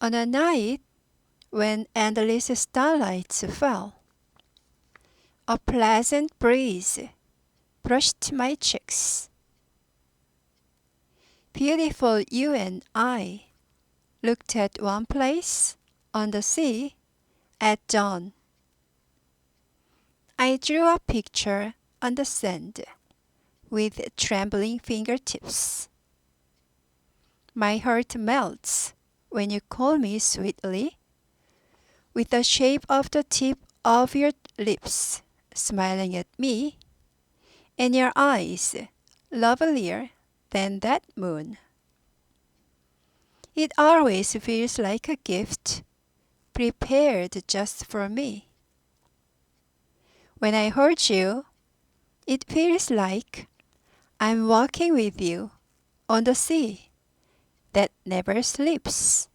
On a night when endless starlights fell, a pleasant breeze brushed my cheeks. Beautiful you and I looked at one place on the sea at dawn. I drew a picture on the sand with trembling fingertips. My heart melts when you call me sweetly, with the shape of the tip of your lips smiling at me, and your eyes lovelier than that moon. It always feels like a gift prepared just for me. When I hold you, it feels like I'm walking with you on the sea that never sleeps.